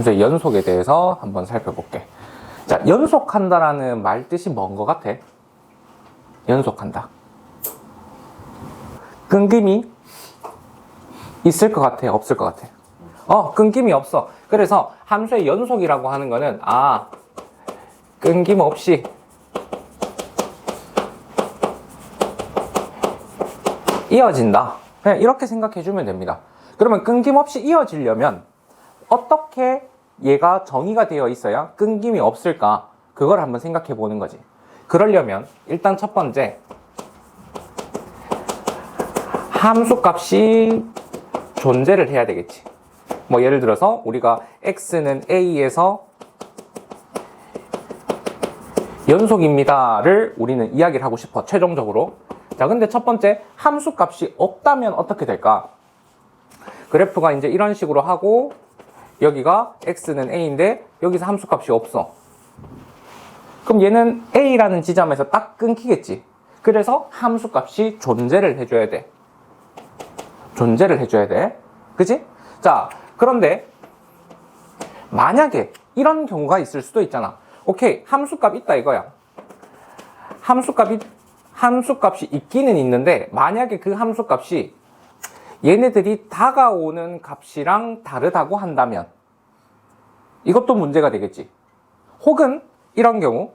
음, 함수의 연속에 대해서 한번 살펴볼게. 자, 연속한다라는 말 뜻이 뭔 것 같아? 연속한다. 끊김이 있을 것 같아? 없을 것 같아? 어, 끊김이 없어. 그래서 함수의 연속이라고 하는 거는, 아, 끊김없이 이어진다. 그냥 이렇게 생각해 주면 됩니다. 그러면 끊김없이 이어지려면 어떻게 얘가 정의가 되어 있어야 끊김이 없을까? 그걸 한번 생각해 보는 거지. 그러려면 일단 첫 번째 함수 값이 존재를 해야 되겠지. 뭐 예를 들어서 우리가 x는 a에서 연속입니다를 우리는 이야기를 하고 싶어 최종적으로 자 근데 첫 번째 함수 값이 없다면 어떻게 될까 그래프가 이제 이런 식으로 하고 여기가 x는 a인데 여기서 함수 값이 없어. 그럼 얘는 a라는 지점에서 딱 끊기겠지. 그래서 함수 값이 존재를 해줘야 돼. 존재를 해줘야 돼. 그지? 자 그런데 만약에 이런 경우가 있을 수도 있잖아. 오케이 함수값 있다 이거야. 함수값이 함수값이 있기는 있는데 만약에 그 함수값이 얘네들이 다가오는 값이랑 다르다고 한다면 이것도 문제가 되겠지. 혹은 이런 경우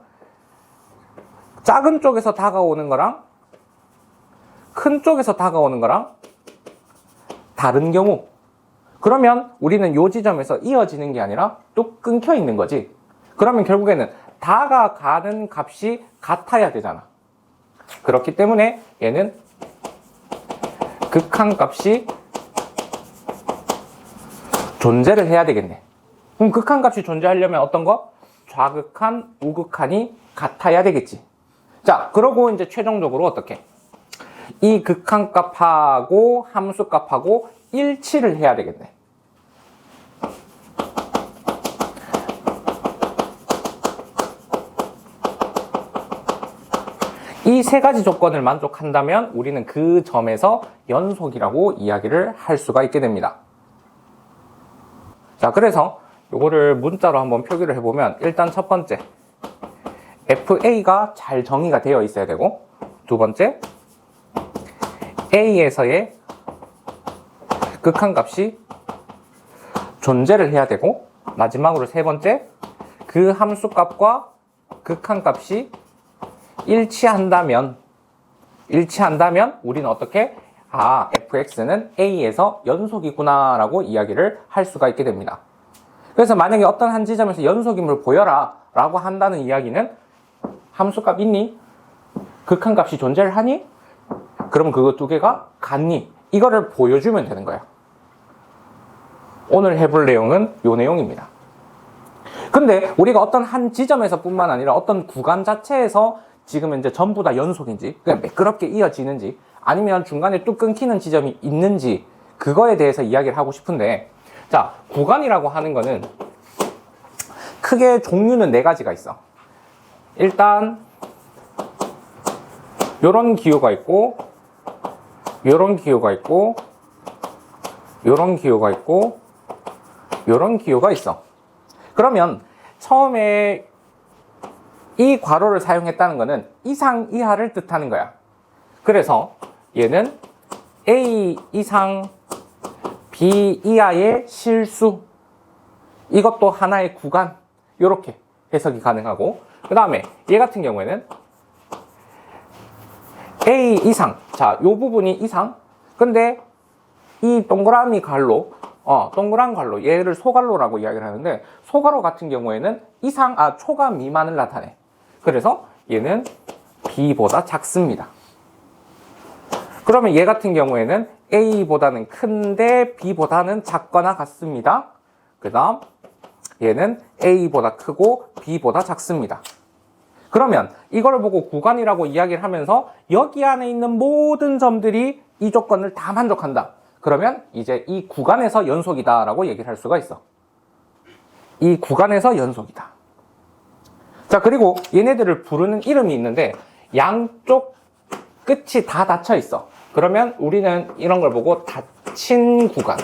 작은 쪽에서 다가오는 거랑 큰 쪽에서 다가오는 거랑 다른 경우. 그러면 우리는 요 지점에서 이어지는 게 아니라 또 끊겨 있는 거지. 그러면 결국에는 다가가는 값이 같아야 되잖아. 그렇기 때문에 얘는 극한 값이 존재를 해야 되겠네. 그럼 극한 값이 존재하려면 어떤 거? 좌극한, 우극한이 같아야 되겠지. 자, 그러고 이제 최종적으로 어떻게? 이 극한 값하고 함수 값하고 일치를 해야 되겠네. 세 가지 조건을 만족한다면 우리는 그 점에서 연속이라고 이야기를 할 수가 있게 됩니다. 자, 그래서 요거를 문자로 한번 표기를 해보면 일단 첫 번째 FA가 잘 정의가 되어 있어야 되고 두 번째 A에서의 극한값이 존재를 해야 되고 마지막으로 세 번째 그 함수값과 극한값이 일치한다면 일치한다면 우리는 어떻게 아 fx는 a에서 연속이구나 라고 이야기를 할 수가 있게 됩니다 그래서 만약에 어떤 한 지점에서 연속임을 보여라 라고 한다는 이야기는 함수값 있니? 극한값이 존재를 하니? 그럼 그거 두 개가 같니? 이거를 보여주면 되는 거야 오늘 해볼 내용은 요 내용입니다 근데 우리가 어떤 한 지점에서 뿐만 아니라 어떤 구간 자체에서 지금 이제 전부 다 연속인지 그냥 매끄럽게 이어지는지 아니면 중간에 또 끊기는 지점이 있는지 그거에 대해서 이야기를 하고 싶은데 자 구간이라고 하는 거는 크게 종류는 네 가지가 있어. 일단 요런 기호가 있고 요런 기호가 있고 요런 기호가 있고 요런 기호가 있어. 그러면 처음에 이 괄호를 사용했다는 것은 이상 이하를 뜻하는 거야. 그래서 얘는 A 이상 B 이하의 실수 이것도 하나의 구간 이렇게 해석이 가능하고 그 다음에 얘 같은 경우에는 A 이상 자, 요 부분이 이상 근데 이 동그라미 갈로 어, 동그란 갈로 얘를 소갈로라고 이야기를 하는데 소갈로 같은 경우에는 이상 아 초가 미만을 나타내 그래서 얘는 B보다 작습니다. 그러면 얘 같은 경우에는 A보다는 큰데 B보다는 작거나 같습니다. 그 다음 얘는 A보다 크고 B보다 작습니다. 그러면 이걸 보고 구간이라고 이야기를 하면서 여기 안에 있는 모든 점들이 이 조건을 다 만족한다. 그러면 이제 이 구간에서 연속이다라고 얘기를 할 수가 있어. 이 구간에서 연속이다. 자, 그리고 얘네들을 부르는 이름이 있는데 양쪽 끝이 다 닫혀 있어. 그러면 우리는 이런 걸 보고 닫힌 구간.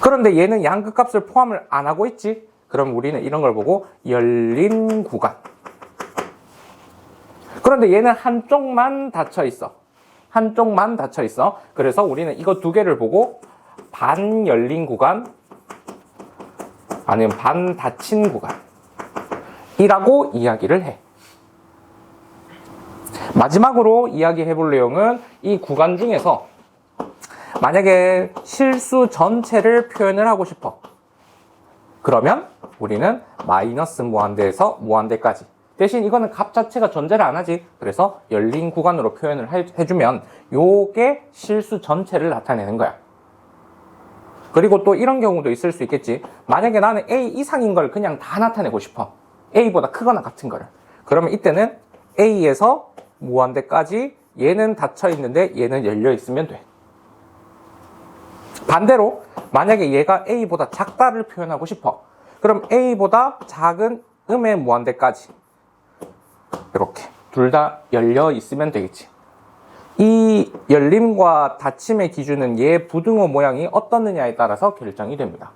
그런데 얘는 양극 값을 포함을 안 하고 있지? 그럼 우리는 이런 걸 보고 열린 구간. 그런데 얘는 한쪽만 닫혀 있어. 한쪽만 닫혀 있어. 그래서 우리는 이거 두 개를 보고 반 열린 구간 아니면 반 닫힌 구간이라고 이야기를 해. 마지막으로 이야기해 볼 내용은 이 구간 중에서 만약에 실수 전체를 표현을 하고 싶어. 그러면 우리는 마이너스 무한대에서 무한대까지. 대신 이거는 값 자체가 존재를 안 하지. 그래서 열린 구간으로 표현을 해- 해주면 요게 실수 전체를 나타내는 거야. 그리고 또 이런 경우도 있을 수 있겠지. 만약에 나는 A 이상인 걸 그냥 다 나타내고 싶어. A보다 크거나 같은 거를. 그러면 이때는 A에서 무한대까지 얘는 닫혀 있는데 얘는 열려 있으면 돼. 반대로 만약에 얘가 A보다 작다를 표현하고 싶어. 그럼 A보다 작은 음의 무한대까지 이렇게 둘 다 열려 있으면 되겠지. 이 열림과 닫힘의 기준은 얘 부등호 모양이 어떻느냐에 따라서 결정이 됩니다.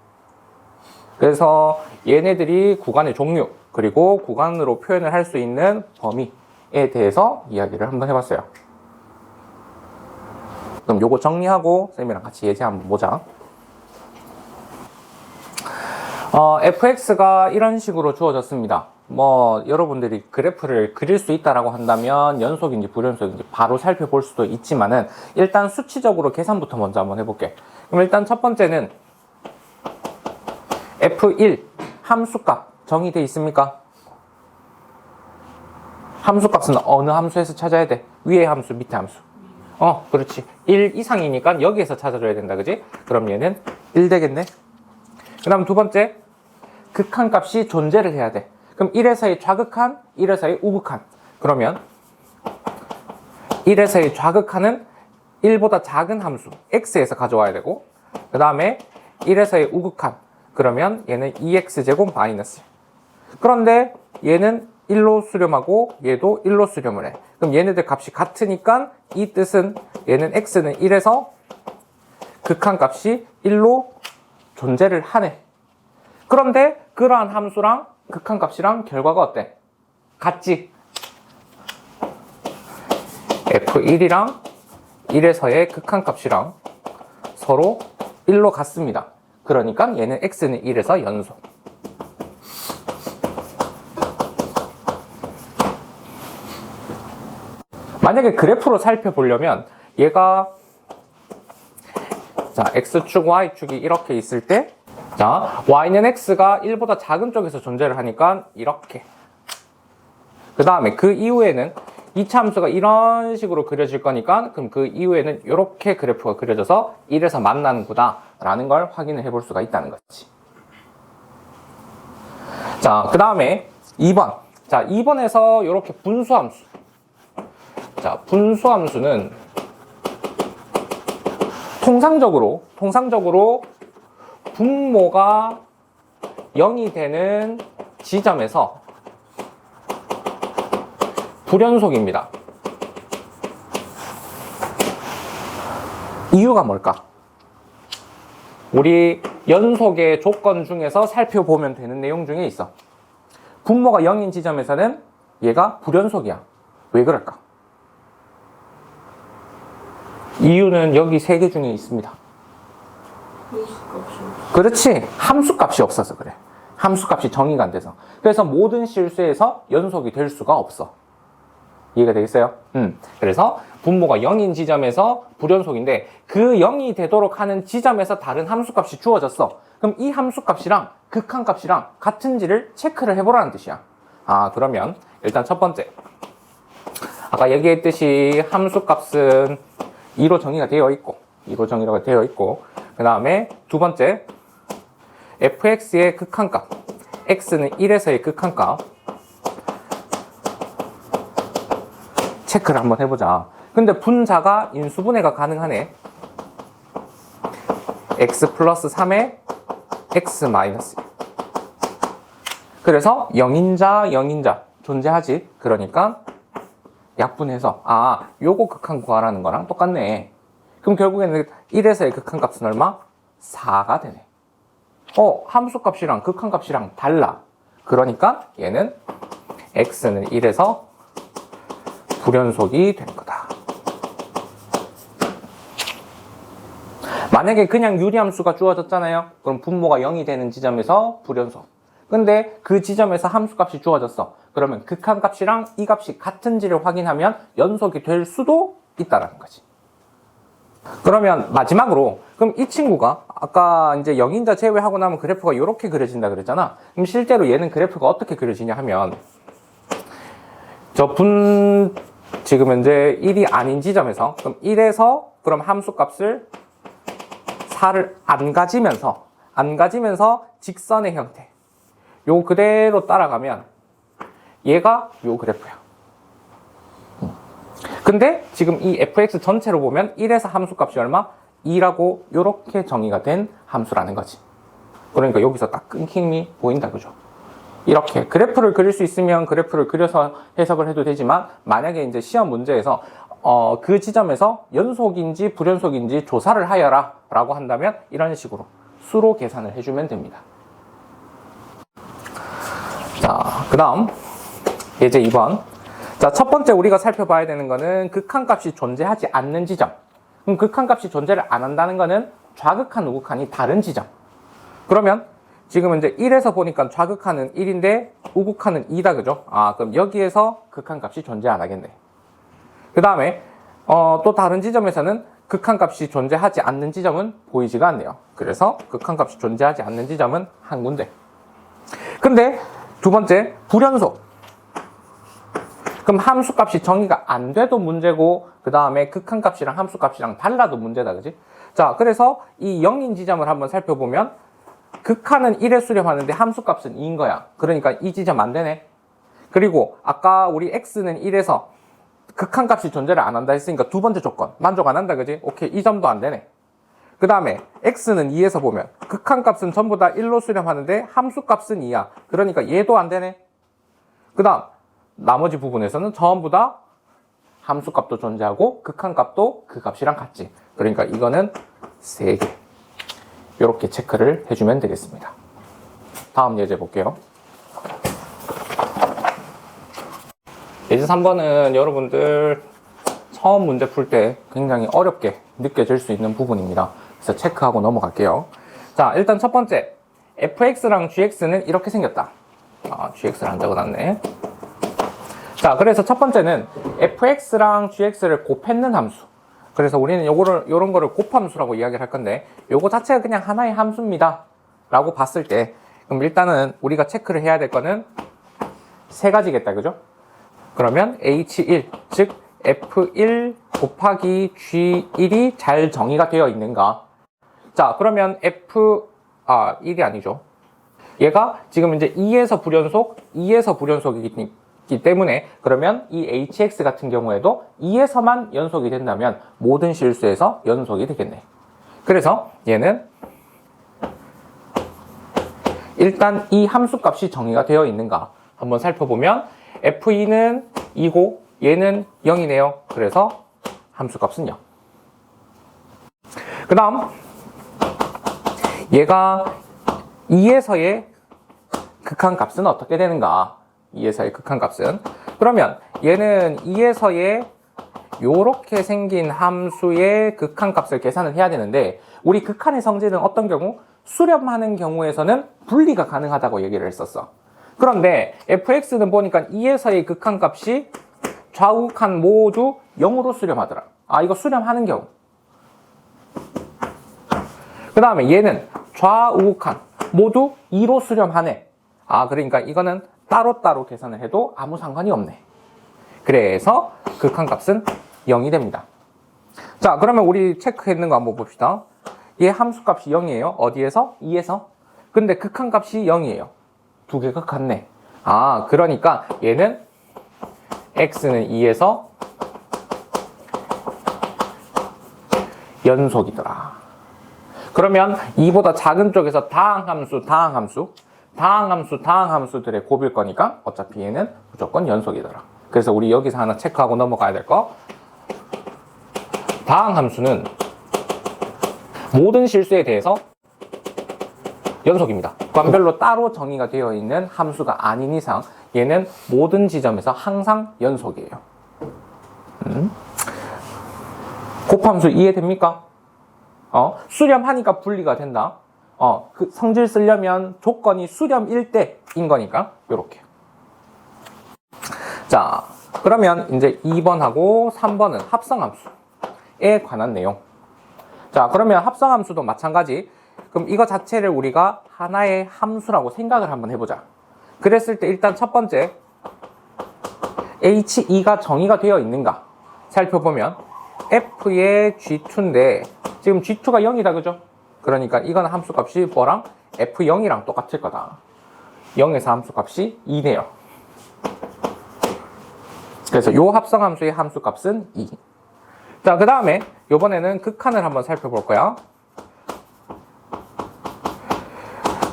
그래서 얘네들이 구간의 종류 그리고 구간으로 표현을 할 수 있는 범위에 대해서 이야기를 한번 해봤어요. 그럼 요거 정리하고 쌤이랑 같이 예제 한번 보자. 어, fx가 이런 식으로 주어졌습니다. 뭐 여러분들이 그래프를 그릴 수 있다라고 한다면 연속인지 불연속인지 바로 살펴볼 수도 있지만은 일단 수치적으로 계산부터 먼저 한번 해볼게. 그럼 일단 첫 번째는 f1 함수값 정의돼 있습니까? 함수값은 어느 함수에서 찾아야 돼? 위의 함수, 밑의 함수. 어, 그렇지. 1 이상이니까 여기에서 찾아줘야 된다, 그지? 그럼 얘는 1 되겠네. 그 다음 두 번째, 극한값이 존재를 해야 돼. 그럼 1에서의 좌극한, 1에서의 우극한. 그러면 1에서의 좌극한은 1보다 작은 함수, x에서 가져와야 되고, 그 다음에 1에서의 우극한. 그러면 얘는 2x제곱 마이너스. 그런데 얘는 1로 수렴하고 얘도 1로 수렴을 해. 그럼 얘네들 값이 같으니까 이 뜻은 얘는 x는 1에서 극한 값이 1로 존재를 하네. 그런데 그러한 함수랑 극한 값이랑 결과가 어때? 같지? f1이랑 1에서의 극한 값이랑 서로 1로 같습니다. 그러니까 얘는 x는 1에서 연속. 만약에 그래프로 살펴보려면 얘가 자 x축, y축이 이렇게 있을 때 자, y는 x가 1보다 작은 쪽에서 존재를 하니까 이렇게. 그 다음에 그 이후에는 2차 함수가 이런 식으로 그려질 거니까 그럼 그 이후에는 이렇게 그래프가 그려져서 1에서 만나는구나 라는 걸 확인을 해볼 수가 있다는 거지. 자, 그 다음에 2번. 자, 2번에서 이렇게 분수함수. 자, 분수함수는 통상적으로 통상적으로 분모가 0이 되는 지점에서 불연속입니다. 이유가 뭘까? 우리 연속의 조건 중에서 살펴보면 되는 내용 중에 있어. 분모가 0인 지점에서는 얘가 불연속이야. 왜 그럴까? 이유는 여기 세 개 중에 있습니다. 그렇지. 함수값이 없어서 그래. 함수값이 정의가 안 돼서. 그래서 모든 실수에서 연속이 될 수가 없어. 이해가 되겠어요? 음. 그래서 분모가 0인 지점에서 불연속인데 그 0이 되도록 하는 지점에서 다른 함수값이 주어졌어. 그럼 이 함수값이랑 극한값이랑 같은지를 체크를 해보라는 뜻이야. 아, 그러면 일단 첫 번째. 아까 얘기했듯이 함수값은 2로 정의가 되어 있고 2로 정의가 되어 있고 그 다음에 두 번째 fx의 극한값 x는 1에서의 극한값. 체크를 한번 해보자. 근데 분자가 인수분해가 가능하네. x 플러스 3에 x 마이너스 1 그래서 0인자 0인자 존재하지. 그러니까 약분해서 아 요거 극한 구하라는 거랑 똑같네. 그럼 결국에는 1에서의 극한 값은 얼마? 4가 되네 어, 함수값이랑 극한값이랑 달라. 그러니까 얘는 x는 1에서 불연속이 되는 거다. 만약에 그냥 유리함수가 주어졌잖아요. 그럼 분모가 0이 되는 지점에서 불연속. 근데 그 지점에서 함수값이 주어졌어. 그러면 극한값이랑 이 값이 같은지를 확인하면 연속이 될 수도 있다라는 거지. 그러면 마지막으로 그럼 이 친구가 아까 이제 영인자 제외하고 나면 그래프가 이렇게 그려진다 그랬잖아. 그럼 실제로 얘는 그래프가 어떻게 그려지냐 하면 저 분 지금 현재 1이 아닌 지점에서 그럼 1에서 그럼 함수값을 4를 안 가지면서 안 가지면서 직선의 형태 요 그대로 따라가면 얘가 요 그래프야. 근데 지금 이 fx 전체로 보면 1에서 함수값이 얼마? 2라고 이렇게 정의가 된 함수라는 거지. 그러니까 여기서 딱 끊김이 보인다 그죠? 이렇게 그래프를 그릴 수 있으면 그래프를 그려서 해석을 해도 되지만 만약에 이제 시험 문제에서 어, 그 지점에서 연속인지 불연속인지 조사를 하여라 라고 한다면 이런 식으로 수로 계산을 해주면 됩니다. 자, 그 다음 예제 2번 자, 첫 번째 우리가 살펴봐야 되는 거는 극한값이 존재하지 않는 지점. 그럼 극한값이 존재를 안 한다는 거는 좌극한, 우극한이 다른 지점. 그러면 지금 이제 1에서 보니까 좌극한은 1인데 우극한은 2다, 그죠? 아, 그럼 여기에서 극한값이 존재 안 하겠네. 그 다음에 어, 또 다른 지점에서는 극한값이 존재하지 않는 지점은 보이지가 않네요. 그래서 극한값이 존재하지 않는 지점은 한 군데. 근데 두 번째, 불연속. 그럼 함수값이 정의가 안 돼도 문제고 그 다음에 극한값이랑 함수값이랑 달라도 문제다 그지? 자 그래서 이 0인 지점을 한번 살펴보면 극한은 1에 수렴하는데 함수값은 2인 거야. 그러니까 이 지점 안 되네. 그리고 아까 우리 x는 1에서 극한값이 존재를 안 한다 했으니까 두 번째 조건 만족 안 한다 그지? 오케이 이 점도 안 되네. 그 다음에 x는 2에서 보면 극한값은 전부 다 1로 수렴하는데 함수값은 2야. 그러니까 얘도 안 되네. 그 다음 나머지 부분에서는 전부 다 함수값도 존재하고 극한값도 그 값이랑 같지. 그러니까 이거는 3개. 이렇게 체크를 해주면 되겠습니다. 다음 예제 볼게요. 예제 3번은 여러분들 처음 문제 풀 때 굉장히 어렵게 느껴질 수 있는 부분입니다. 그래서 체크하고 넘어갈게요. 자, 일단 첫 번째. fx랑 gx는 이렇게 생겼다. 아, gx를 안 적어놨네. 자, 그래서 첫 번째는 fx랑 gx를 곱했는 함수. 그래서 우리는 요거를, 요런 거를 곱함수라고 이야기를 할 건데, 요거 자체가 그냥 하나의 함수입니다. 라고 봤을 때, 그럼 일단은 우리가 체크를 해야 될 거는 세 가지겠다, 그죠? 그러면 h1, 즉, f1 곱하기 g1이 잘 정의가 되어 있는가? 자, 그러면 f, 아, 1이 아니죠. 얘가 지금 이제 2에서 불연속, 2에서 불연속이기 때문에 그러면 이 hx 같은 경우에도 2에서만 연속이 된다면 모든 실수에서 연속이 되겠네. 그래서 얘는 일단 이 함수값이 정의가 되어 있는가 한번 살펴보면 f2는 2고 얘는 0이네요. 그래서 함수값은 0. 그 다음 얘가 2에서의 극한값은 어떻게 되는가 2에서의 극한값은? 그러면 얘는 2에서의 요렇게 생긴 함수의 극한값을 계산을 해야 되는데 우리 극한의 성질은 어떤 경우? 수렴하는 경우에서는 분리가 가능하다고 얘기를 했었어. 그런데 fx는 보니까 2에서의 극한값이 좌우극한 모두 0으로 수렴하더라. 아 이거 수렴하는 경우. 그 다음에 얘는 좌우극한 모두 2로 수렴하네. 아 그러니까 이거는 따로따로 계산을 해도 아무 상관이 없네. 그래서 극한값은 0이 됩니다. 자, 그러면 우리 체크했는 거 한번 봅시다. 얘 함수값이 0이에요. 어디에서? 2에서. 근데 극한값이 0이에요. 두 개가 같네. 아, 그러니까 얘는 x는 2에서 연속이더라. 그러면 2보다 작은 쪽에서 다항함수, 다항함수 다항함수, 다항함수들의 곱일 거니까 어차피 얘는 무조건 연속이더라. 그래서 우리 여기서 하나 체크하고 넘어가야 될 거. 다항함수는 모든 실수에 대해서 연속입니다. 구간별로 따로 정의가 되어 있는 함수가 아닌 이상 얘는 모든 지점에서 항상 연속이에요. 음. 곱함수 이해됩니까? 어, 수렴하니까 분리가 된다. 어, 그 성질 쓰려면 조건이 수렴일 때인 거니까 요렇게. 자, 그러면 이제 2번하고 3번은 합성함수에 관한 내용. 자, 그러면 합성함수도 마찬가지. 그럼 이거 자체를 우리가 하나의 함수라고 생각을 한번 해보자. 그랬을 때 일단 첫 번째, H2가 정의가 되어 있는가 살펴보면 F의 G2인데 지금 G2가 0이다 그죠? 그러니까 이건 함수값이 뭐랑 F0이랑 똑같을 거다. 0에서 함수값이 2네요. 그래서 요 합성함수의 함수값은 2. 자, 그 다음에 요번에는 극한을 한번 살펴볼 거야.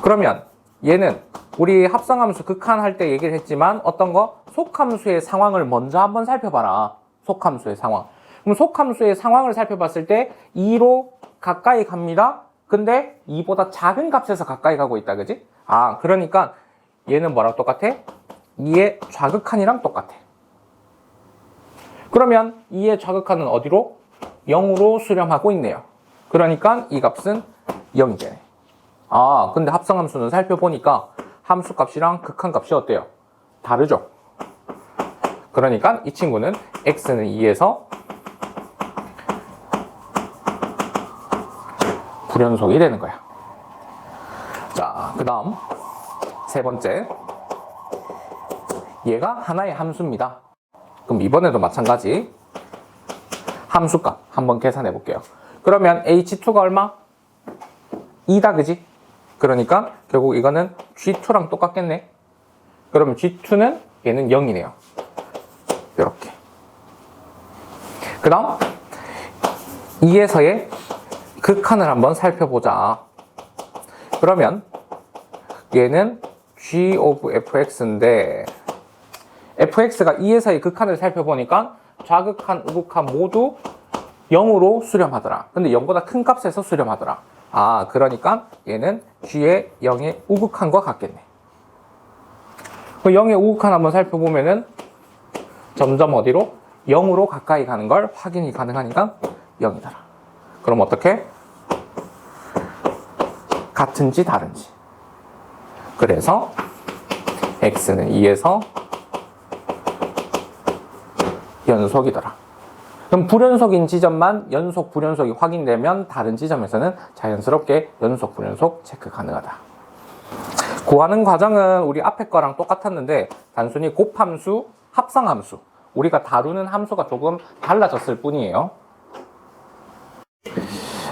그러면 얘는 우리 합성함수 극한 할 때 얘기를 했지만 어떤 거? 속함수의 상황을 먼저 한번 살펴봐라. 속함수의 상황. 그럼 속함수의 상황을 살펴봤을 때 2로 가까이 갑니다. 근데 2보다 작은 값에서 가까이 가고 있다. 그지? 아, 그러니까 얘는 뭐랑 똑같아? 2의 좌극한이랑 똑같아. 그러면 2의 좌극한은 어디로? 0으로 수렴하고 있네요. 그러니까 이 값은 0이 되네. 아, 근데 합성함수는 살펴보니까 함수 값이랑 극한 값이 어때요? 다르죠? 그러니까 이 친구는 x는 2에서 불연속이 되는 거야. 자, 그 다음 세 번째. 얘가 하나의 함수입니다. 그럼 이번에도 마찬가지. 함수값 한번 계산해 볼게요. 그러면 h2가 얼마? 2다, 그지? 그러니까 결국 이거는 G2랑 똑같겠네. 그러면 G2는 얘는 0이네요. 이렇게. 그 다음 2에서의 극한을 한번 살펴보자. 그러면 얘는 G of fx인데 fx가 2에서의 극한을 살펴보니까 좌극한, 우극한 모두 0으로 수렴하더라. 근데 0보다 큰 값에서 수렴하더라. 아, 그러니까 얘는 G의 0의 우극한과 같겠네. 그 0의 우극한 한번 살펴보면은 점점 어디로? 0으로 가까이 가는 걸 확인이 가능하니까 0이더라. 그럼 어떻게? 같은지 다른지. 그래서 x는 2에서 연속이더라. 그럼 불연속인 지점만 연속, 불연속이 확인되면 다른 지점에서는 자연스럽게 연속, 불연속 체크 가능하다. 구하는 과정은 우리 앞에 거랑 똑같았는데 단순히 곱함수, 합성함수 우리가 다루는 함수가 조금 달라졌을 뿐이에요.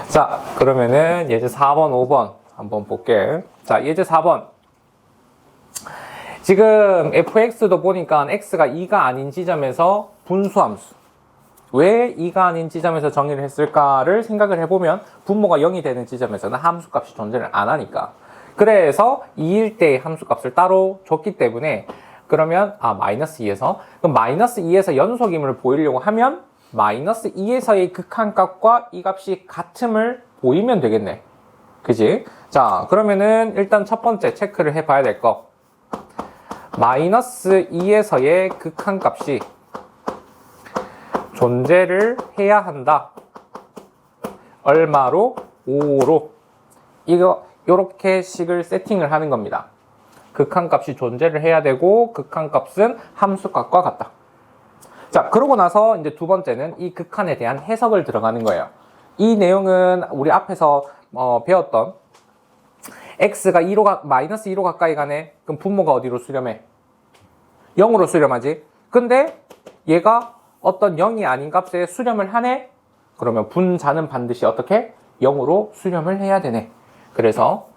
자, 그러면은 예제 4번, 5번 한번 볼게. 자, 예제 4번. 지금 fx도 보니까 x가 2가 아닌 지점에서 분수함수. 왜 2가 아닌 지점에서 정의를 했을까를 생각을 해보면 분모가 0이 되는 지점에서는 함수값이 존재를 안 하니까. 그래서 2일 때 함수값을 따로 줬기 때문에 그러면 아 마이너스 2에서 그럼 마이너스 2에서 연속임을 보이려고 하면 마이너스 2에서의 극한값과 이 값이 같음을 보이면 되겠네. 그지? 자 그러면은 일단 첫 번째 체크를 해봐야 될 거. 마이너스 2에서의 극한 값이 존재를 해야 한다. 얼마로? 5로. 이거, 요렇게 식을 세팅을 하는 겁니다. 극한 값이 존재를 해야 되고, 극한 값은 함수값과 같다. 자, 그러고 나서 이제 두 번째는 이 극한에 대한 해석을 들어가는 거예요. 이 내용은 우리 앞에서 어, 배웠던 x가 2로 가, 마이너스 2로 가까이 가네. 그럼 분모가 어디로 수렴해? 0으로 수렴하지. 근데 얘가 어떤 0이 아닌 값에 수렴을 하네? 그러면 분자는 반드시 어떻게? 0으로 수렴을 해야 되네. 그래서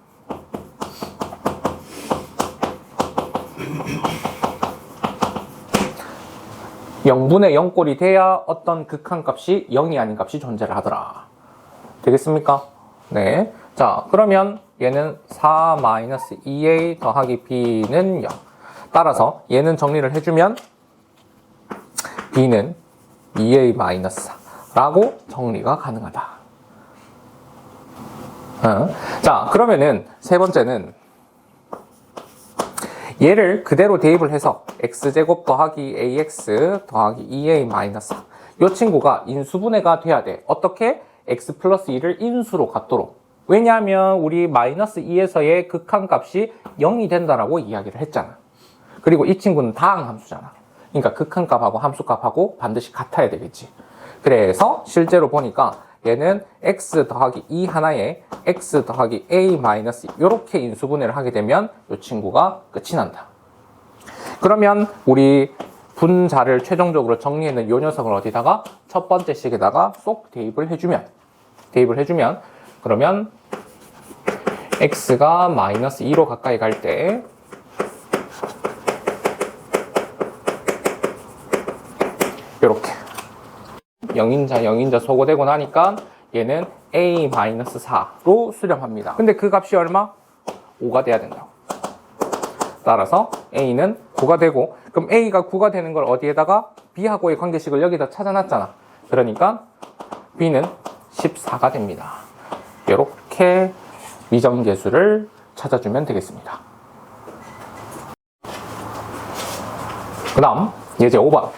영분의 0꼴이 돼야 어떤 극한값이 0이 아닌 값이 존재를 하더라. 되겠습니까? 네. 자, 그러면 얘는 4-2a 더하기 b는 0. 따라서 얘는 정리를 해주면 b는 2a-4라고 정리가 가능하다. 어. 자, 그러면은 세 번째는 얘를 그대로 대입을 해서 x제곱 더하기 ax 더하기 2a 마이너스 4. 이 친구가 인수분해가 돼야 돼. 어떻게? X 플러스 2를 인수로 갖도록. 왜냐하면 우리 마이너스 2에서의 극한값이 0이 된다라고 이야기를 했잖아. 그리고 이 친구는 다항 함수잖아. 그러니까 극한값하고 함수값하고 반드시 같아야 되겠지. 그래서 실제로 보니까 얘는 x 더하기 2 하나에 x 더하기 a 마이너스 이렇게 인수분해를 하게 되면 이 친구가 끝이 난다. 그러면 우리 분자를 최종적으로 정리해낸 이 녀석을 어디다가 첫 번째 식에다가 쏙 대입을 해주면 대입을 해주면 그러면 x가 마이너스 2로 가까이 갈 때 이렇게 0인자 0인자 소거되고 나니까 얘는 a-4로 수렴합니다. 근데 그 값이 얼마? 5가 돼야 된다고. 따라서 a는 9가 되고 그럼 a가 9가 되는 걸 어디에다가 b하고의 관계식을 여기다 찾아놨잖아. 그러니까 b는 14가 됩니다. 이렇게 미정계수를 찾아주면 되겠습니다. 그 다음 예제 5번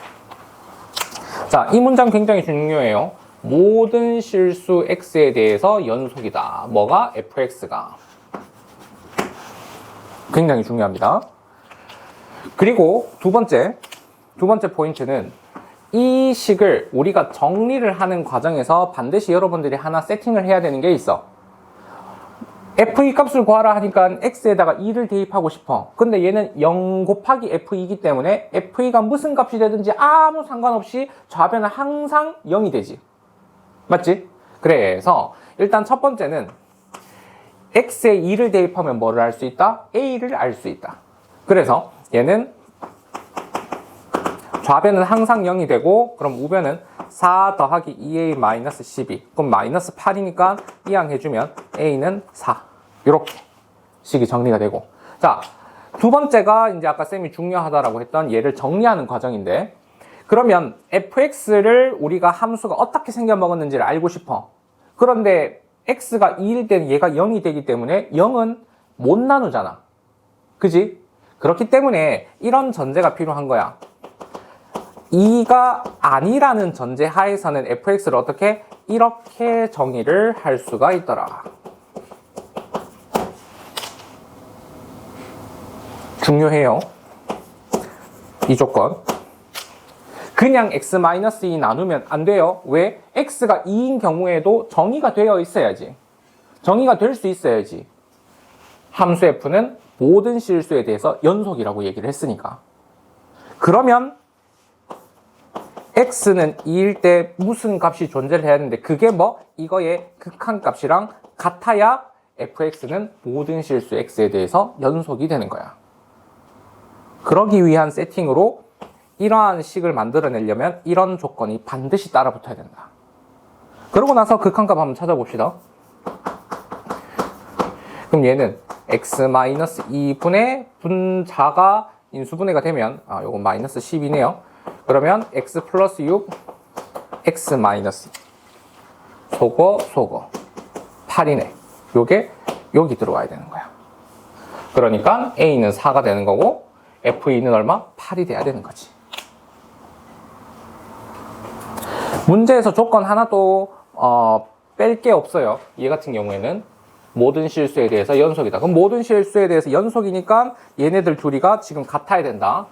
자, 이 문장 굉장히 중요해요. 모든 실수 x에 대해서 연속이다. 뭐가? fx가. 굉장히 중요합니다. 그리고 두 번째, 두 번째 포인트는 이 식을 우리가 정리를 하는 과정에서 반드시 여러분들이 하나 세팅을 해야 되는 게 있어. f2 값을 구하라 하니까 x에다가 2를 대입하고 싶어. 근데 얘는 0 곱하기 f2이기 때문에 f2가 무슨 값이 되든지 아무 상관없이 좌변은 항상 0이 되지. 맞지? 그래서 일단 첫 번째는 x에 2를 대입하면 뭐를 알 수 있다? a를 알 수 있다. 그래서 얘는 좌변은 항상 0이 되고 그럼 우변은 4 더하기 2a 마이너스 12 그럼 마이너스 8이니까 이항 해주면 a는 4 이렇게 식이 정리가 되고. 자 두 번째가 이제 아까 쌤이 중요하다라고 했던 얘를 정리하는 과정인데 그러면 fx를 우리가 함수가 어떻게 생겨 먹었는지를 알고 싶어. 그런데 x가 2일 때는 얘가 0이 되기 때문에 0은 못 나누잖아. 그지? 그렇기 때문에 이런 전제가 필요한 거야 2가 아니라는 전제 하에서는 fx를 어떻게 이렇게 정의를 할 수가 있더라. 중요해요. 이 조건. 그냥 x-2 나누면 안 돼요. 왜? x가 2인 경우에도 정의가 되어 있어야지. 정의가 될 수 있어야지. 함수 f는 모든 실수에 대해서 연속이라고 얘기를 했으니까. 그러면 x는 2일 때 무슨 값이 존재를 해야 하는데 그게 뭐 이거의 극한 값이랑 같아야 fx는 모든 실수 x에 대해서 연속이 되는 거야. 그러기 위한 세팅으로 이러한 식을 만들어내려면 이런 조건이 반드시 따라붙어야 된다. 그러고 나서 극한값 한번 찾아봅시다. 그럼 얘는 x-2분의 분자가 인수분해가 되면 아 요건 마이너스 10이네요. 그러면 x 플러스 6, x 마이너스 소거, 소거. 8이네. 요게 여기 들어와야 되는 거야. 그러니까 a는 4가 되는 거고 f2는 얼마? 8이 돼야 되는 거지. 문제에서 조건 하나도 어, 뺄 게 없어요. 얘 같은 경우에는 모든 실수에 대해서 연속이다. 그럼 모든 실수에 대해서 연속이니까 얘네들 둘이가 지금 같아야 된다.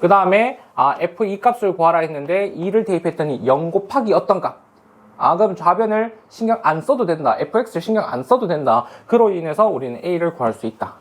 그 다음에 아 f2 값을 구하라 했는데 2를 대입했더니 0 곱하기 어떤 값? 아 그럼 좌변을 신경 안 써도 된다. fx를 신경 안 써도 된다. 그로 인해서 우리는 a를 구할 수 있다.